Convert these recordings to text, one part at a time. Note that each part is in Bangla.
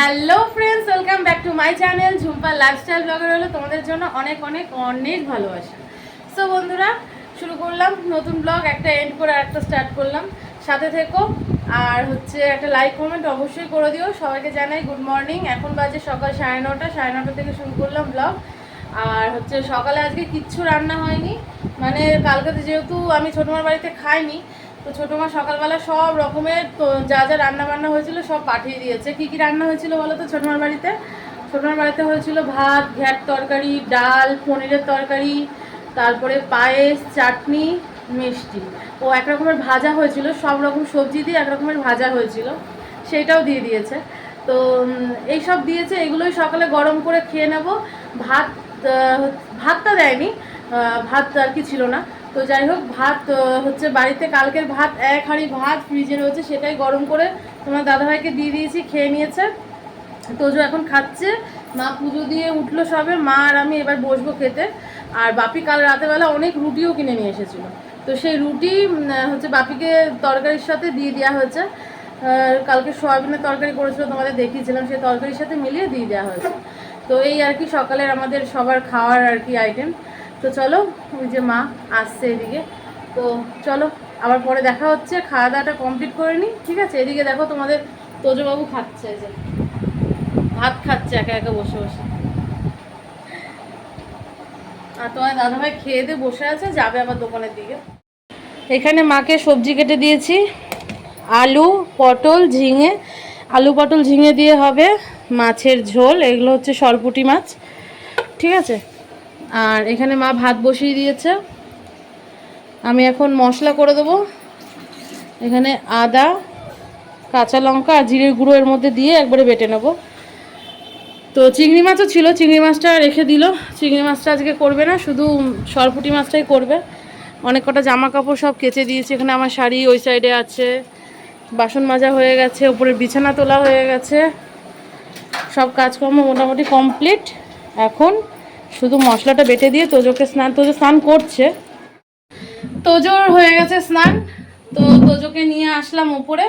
Hello friends, welcome back to my channel Jhumpa lifestyle blogger হলো তোমাদের জন্য অনেক অনেক অনেক ভালোবাসা। সো বন্ধুরা, শুরু করলাম নতুন ব্লগ একটা এন্ড করে একটা স্টার্ট করলাম। সাথে থেকো, আর হচ্ছে একটা লাইক কমেন্ট অবশ্যই করে দিও। সবাইকে জানাই গুড মর্নিং এখন বাজে সকাল সাড়ে নটা সাড়ে নটা থেকে শুরু করলাম ব্লগ আর হচ্ছে সকালে আজকে কিচ্ছু রান্না হয়নি। মানে কালকে তো যেহেতু আমি ছোটোমার বাড়িতে খাইনি তো ছোটো মা সকালবেলা সব রকমের তো যা যা রান্না বান্না হয়েছিল সব পাঠিয়ে দিয়েছে। কি কি রান্না হয়েছিল বলো তো ছোটোমার বাড়িতে? ছোটোমার বাড়িতে হয়েছিল ভাত ঘ্যাট তরকারি ডাল পনিরের তরকারি তারপরে পায়েস চাটনি মিষ্টি। ও এক রকমের ভাজা হয়েছিল সব রকম সবজি দিয়ে এক রকমের ভাজা হয়েছিল। সেইটাও দিয়ে দিয়েছে। তো উম, এইসব দিয়েছে এগুলোই সকালে গরম করে খেয়ে নেব। ভাত ভাতটা দেয়নি ভাত আর কি ছিল না। তো যাই হোক, ভাত হচ্ছে বাড়িতে কালকের ভাত এক হাঁড়ি ভাত ফ্রিজে রয়েছে, সেটাই গরম করে তোমার দাদাভাইকে দিয়ে দিয়েছি, খেয়ে নিয়েছে। তোজো এখন খাচ্ছে, মা পুজো দিয়ে উঠল সবে, মা আর আমি এবার বসবো খেতে। আর বাপি কাল রাতেবেলা অনেক রুটিও কিনে নিয়ে এসেছিল। তো সেই রুটি হচ্ছে বাপিকে তরকারির সাথে দিয়ে দেওয়া হয়েছে। কালকে সয়াবিনের তরকারি করেছিল, তোমাদের দেখিয়েছিলাম, সেই তরকারির সাথে মিলিয়ে দিয়ে দেওয়া হয়েছে। তো এই আর কি সকালের আমাদের সবার খাওয়ার আর কি আইটেম তো চলো, ওই যে মা আসছে এদিকে। তো চলো, আবার পরে দেখা হচ্ছে খাওয়া দাওয়াটা কমপ্লিট করে নিই ঠিক আছে? এদিকে দেখো তোমাদের তোজবাবু খাচ্ছে যে। ভাত খাচ্ছে একা একা বসে বসে। আর তোমার দাদাভাই খেয়ে দিয়ে বসে আছে, যাবে আবার দোকানের দিকে। এখানে মাকে সবজি কেটে দিয়েছি, আলু, পটল, ঝিঙে। আলু, পটল, ঝিঙে দিয়ে হবে মাছের ঝোল, এগুলো হচ্ছে সরপুটি মাছ, ঠিক আছে? আর এখানে মা ভাত বসিয়ে দিয়েছে। আমি এখন মশলা করে দেবো। এখানে আদা, কাঁচা লঙ্কা আর জিরের গুঁড়ো এর মধ্যে দিয়ে একবারে বেটে নেব। তো চিংড়ি মাছও ছিল, চিংড়ি মাছটা রেখে দিল। চিংড়ি মাছটা আজকে করবে না, শুধু সরপুটি মাছটাই করবে। অনেক কটা জামা কাপড় সব কেচে দিয়েছে। এখানে আমার শাড়ি ওই সাইডে আছে। বাসন মাজা হয়ে গেছে উপরে বিছানা তোলা হয়ে গেছে। সব কাজকর্ম মোটামুটি কমপ্লিট এখন শুধু মশলাটা বেটে দিয়ে তোজোকে স্নান তোজো স্নান করছে। তোজোর হয়ে গেছে স্নান। তো তোজোকে নিয়ে আসলাম উপরে।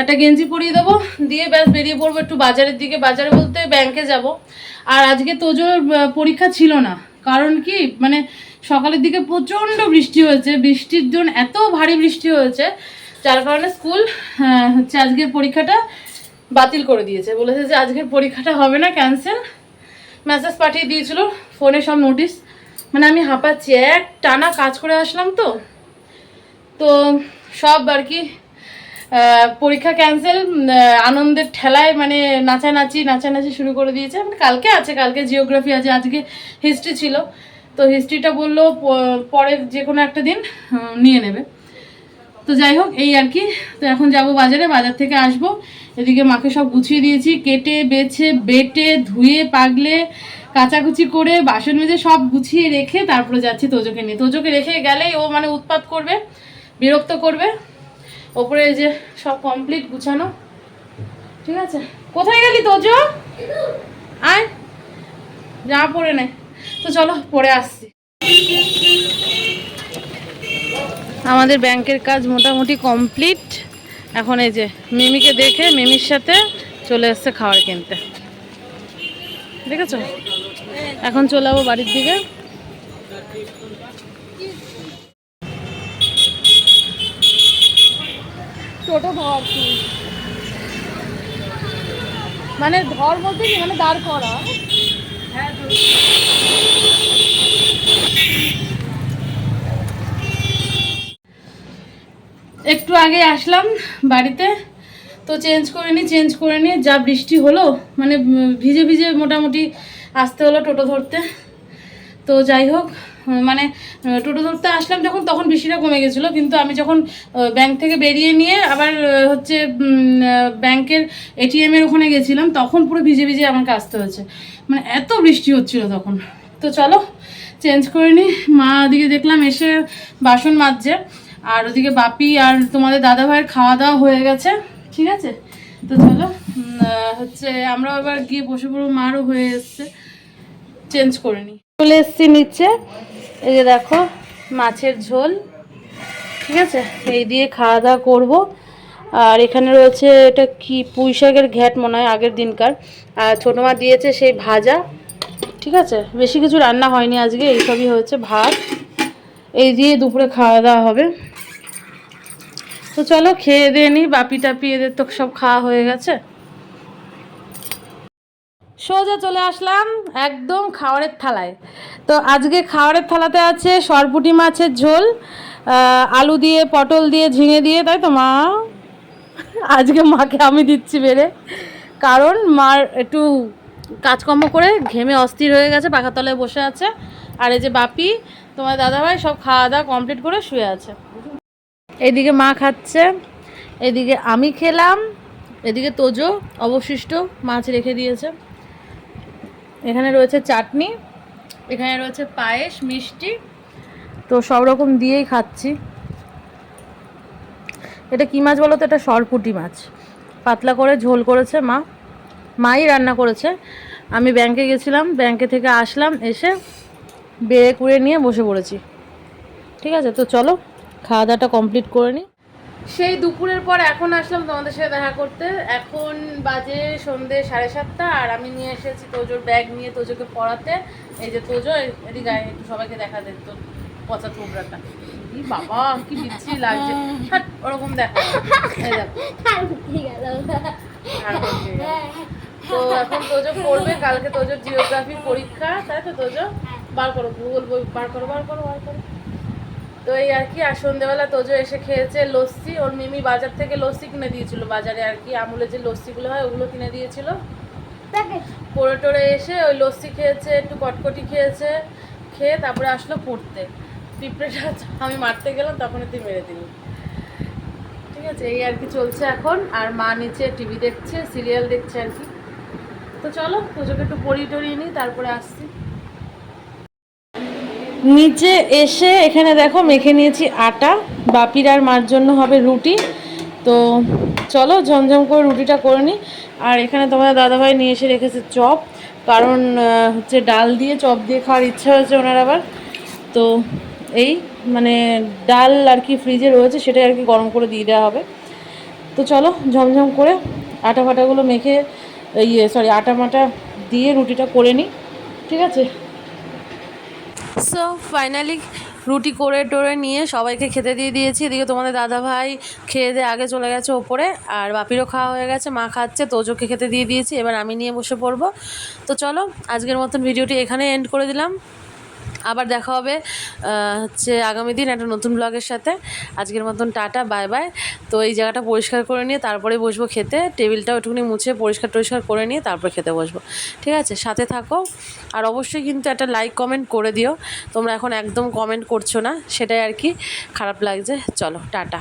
একটা গেঞ্জি পরিয়ে দেবো। দিয়ে ব্যাস বেরিয়ে পড়ব একটু বাজারের দিকে। বাজারে বলতে ব্যাংকে যাব। আর আজকে তোজোর পরীক্ষা ছিল না। কারণ কি? মানে সকালের দিকে প্রচণ্ড বৃষ্টি হয়েছে। বৃষ্টির জন্য এত ভারী বৃষ্টি হয়েছে। যার কারণে স্কুল হচ্ছে আজকের পরীক্ষাটা বাতিল করে দিয়েছে। বলেছে যে আজকের পরীক্ষাটা হবে না ক্যান্সেল মেসেজ পাঠিয়ে দিয়েছিল ফোনে সব নোটিশ মানে আমি হাঁপাচ্ছি, এক টানা কাজ করে আসলাম তো। তো সব আর কি পরীক্ষা ক্যান্সেল আনন্দের ঠেলায় মানে নাচানাচি নাচানাচি শুরু করে দিয়েছে। মানে কালকে আছে, কালকে জিওগ্রাফি আছে, আজকে হিস্ট্রি ছিল। তো হিস্ট্রিটা বলল, প- পরের যে কোনো একটা দিন নিয়ে নেবে। তো যাই হোক, এই আর কি। তো এখন যাব বাজারে, বাজার থেকে আসব। এদিকে মাকে সব গুছিয়ে দিয়েছি, কেটে, বেছে, বেটে, ধুয়ে, পাগলে, কাচাকুচি করে, বাসন মেজে সব গুছিয়ে রেখে তারপরে যাচ্ছি তোজোকে নিয়ে। তোজোকে রেখে গেলেই ও মানে উৎপাত করবে, বিরক্ত করবে। ওপরে যে সব কমপ্লিট গুছানো। ঠিক আছে? কোথায় গেলি তোজো? আয়। যা পরে নে। তো চলো, পরে আসছি। আমাদের ব্যাংকের কাজ মোটামুটি কমপ্লিট এখন এই যে মিমিকে দেখে মিমির সাথে চলে এসছে খাবার কিনতে। দেখেছ? এখন চলে যাব বাড়ির দিকে। টোটো ধর মানে ধর বলতে কি? মানে দাঁড় করা। হ্যাঁ আগে আসলাম বাড়িতে। তো চেঞ্জ করে নিই চেঞ্জ করে নিয়ে যা বৃষ্টি হলো মানে ভিজে ভিজে মোটামুটি আসতে হলো টোটো ধরতে। তো যাই হোক মানে টোটো ধরতে আসলাম যখন, তখন বৃষ্টিটা কমে গেছিল। কিন্তু আমি যখন ব্যাংক থেকে বেরিয়ে নিয়ে আবার হচ্ছে ব্যাংকের এটিএমের ওখানে গেছিলাম, তখন পুরো ভিজে ভিজে আমাকে আসতে হয়েছে। মানে এত বৃষ্টি হচ্ছিল তখন। তো চলো চেঞ্জ করে নিই মা ওদিকে দেখলাম এসে বাসন মাজছে। আর ওদিকে বাপি আর তোমাদের দাদা ভাইয়ের খাওয়া দাওয়া হয়ে গেছে, ঠিক আছে? তো চলো হচ্ছে আমরা এবার গিয়ে বসে পড়ব, মারও হয়ে এসছে চেঞ্জ করে নিই। চলে এসছি নিচে, এই যে দেখো, মাছের ঝোল, ঠিক আছে? এই দিয়ে খাওয়া দাওয়া করব। আর এখানে রয়েছে, এটা কি, পুঁই শাকের ঘ্যাট মনে হয়, আগের দিনকার। আর ছোটো মা দিয়েছে সেই ভাজা, ঠিক আছে? বেশি কিছু রান্না হয়নি আজকে, এইসবই হয়েছে ভাত। এই দিয়ে দুপুরে খাওয়া দাওয়া হবে। তো চলো খেয়ে দিয়ে নিই বাপি টাপি এদের তো সব খাওয়া হয়ে গেছে। সোজা চলে আসলাম একদম খাওয়ারের থালায়। তো আজকে খাওয়ারের থালাতে আছে সরপুটি মাছের ঝোল আলু দিয়ে, পটল দিয়ে, ঝিঙে দিয়ে, তাই তো মা? আজকে মাকে আমি দিচ্ছি বেড়ে। কারণ মার একটু কাজকর্ম করে ঘেমে অস্থির হয়ে গেছে পাখার তলায় বসে আছে। আর এই যে বাপি, তোমার দাদাভাই সব খাওয়া দাওয়া কমপ্লিট করে শুয়ে আছে। এদিকে মা খাচ্ছে, এদিকে আমি খেলাম, এদিকে তোজো অবশিষ্ট মাছ রেখে দিয়েছে। এখানে রয়েছে চাটনি, এখানে রয়েছে পায়েস, মিষ্টি। তো সব রকম দিয়েই খাচ্ছি। এটা কী মাছ বলো তো? এটা সরপুটি মাছ। পাতলা করে ঝোল করেছে মা। মাই রান্না করেছে। আমি ব্যাংকে গেছিলাম, ব্যাংকে থেকে আসলাম, এসে বেড়ে কুড়ে নিয়ে বসে পড়েছি। ঠিক আছে, তো চলো। খাওয়া দাওয়াটা কমপ্লিট করে নিই সেই দুপুরের পর এখন আসলাম তোমাদের সাথে দেখা করতে। এখন বাজে সন্ধে সাড়ে সাতটা আর আমি নিয়ে এসেছি তোজোর ব্যাগ নিয়ে তোজোকে পড়াতে। এই যে তোজো, এদিকে একটু সবাইকে দেখা দে তোর পচা থুবড়াটা ই বাবা, কি বিচ্ছিরি লাগছে। ওরকম দেখো। তো এখন তোজো পড়বে, কালকে তোজোর জিওগ্রাফি পরীক্ষা। তাই তো তোজো? বার করো ভূগোল বই বার করো বার করো বার করো। তো এই আর কি আর সন্ধ্যেবেলা তোজো এসে খেয়েছে লস্যি। ওর মিমি বাজার থেকে লস্যি কিনে দিয়েছিল। বাজারে আর কি আমুলের যে লস্যিগুলো হয় ওগুলো কিনে দিয়েছিল। পড়ে টড়ে এসে ওই লস্যি খেয়েছে একটু কটকটি খেয়েছে খেয়ে তারপরে আসলো পড়তে। পিঁপড়েটা আমি মারতে গেলাম তখন তুই মেরে দিলি। ঠিক আছে এই আর কি চলছে এখন। আর মা নিচে টিভি দেখছে সিরিয়াল দেখছে আর কি। তো চলো পুজোকে একটু পড়িয়ে টরিয়ে নিই তারপরে আসছি। নিচে এসে এখানে দেখো মেখে নিয়েছি আটা। বাপির আর মার জন্য হবে রুটি। তো চলো ঝমঝম করে রুটিটা করে নিই। আর এখানে তোমাদের দাদাভাই নিয়ে এসে রেখেছে চপ। কারণ হচ্ছে ডাল দিয়ে, চপ দিয়ে খাওয়ার ইচ্ছা হয়েছে ওনার আবার। তো এই মানে ডাল আর কি ফ্রিজে রয়েছে, সেটাই আর কি গরম করে দিয়ে দেওয়া হবে। তো চলো ঝমঝম করে আটা ফাটাগুলো মেখে ইয়ে সরি আটা মাটা দিয়ে রুটিটা করে নিই। ঠিক আছে? সো ফাইনালি রুটি করে টোরে নিয়ে সবাইকে খেতে দিয়ে দিয়েছি। এদিকে তোমাদের দাদা ভাই খেয়ে দিয়ে আগে চলে গেছে ওপরে, আর বাপিরও খাওয়া হয়ে গেছে, মা খাচ্ছে তোজোকে খেতে দিয়ে দিয়েছি, এবার আমি নিয়ে বসে পড়ব। তো চলো, আজকের মতন ভিডিওটি এখানে এন্ড করে দিলাম। আবার দেখা হবে হচ্ছে আগামী দিন একটা নতুন ব্লগের সাথে। আজকের মতন টাটা, বাই বাই। তো এই জায়গাটা পরিষ্কার করে নিয়ে তারপরে বসবো খেতে। টেবিলটাও একটুখানি মুছে পরিষ্কার টরিষ্কার করে নিয়ে তারপরে খেতে বসবো। ঠিক আছে? সাথে থাকো। আর অবশ্যই কিন্তু একটা লাইক কমেন্ট করে দিও। তোমরা এখন একদম কমেন্ট করছ না, সেটাই আর কি খারাপ লাগছে। চলো, টাটা।